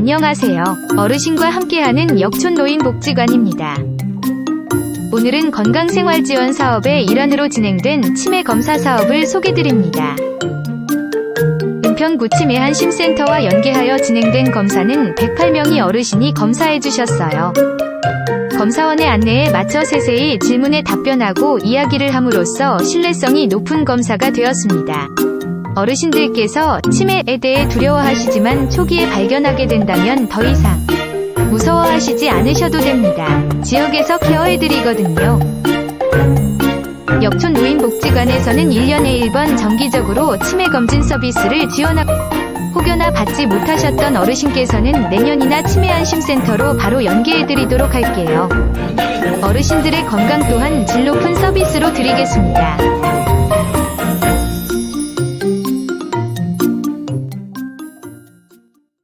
안녕하세요. 어르신과 함께하는 역촌 노인복지관입니다. 오늘은 건강생활지원 사업의 일환으로 진행된 치매 검사 사업을 소개드립니다. 은평구 치매 한심센터와 연계하여 진행된 검사는 108명의 어르신이 검사해 주셨어요. 검사원의 안내에 맞춰 세세히 질문에 답변하고 이야기를 함으로써 신뢰성이 높은 검사가 되었습니다. 어르신들께서 치매에 대해 두려워하시지만 초기에 발견하게 된다면 더 이상 무서워하시지 않으셔도 됩니다. 지역에서 케어해드리거든요. 역촌 노인복지관에서는 1년에 1번 정기적으로 치매 검진 서비스를 지원하고 혹여나 받지 못하셨던 어르신께서는 내년이나 치매 안심센터로 바로 연계해드리도록 할게요. 어르신들의 건강 또한 질 높은 서비스로 드리겠습니다.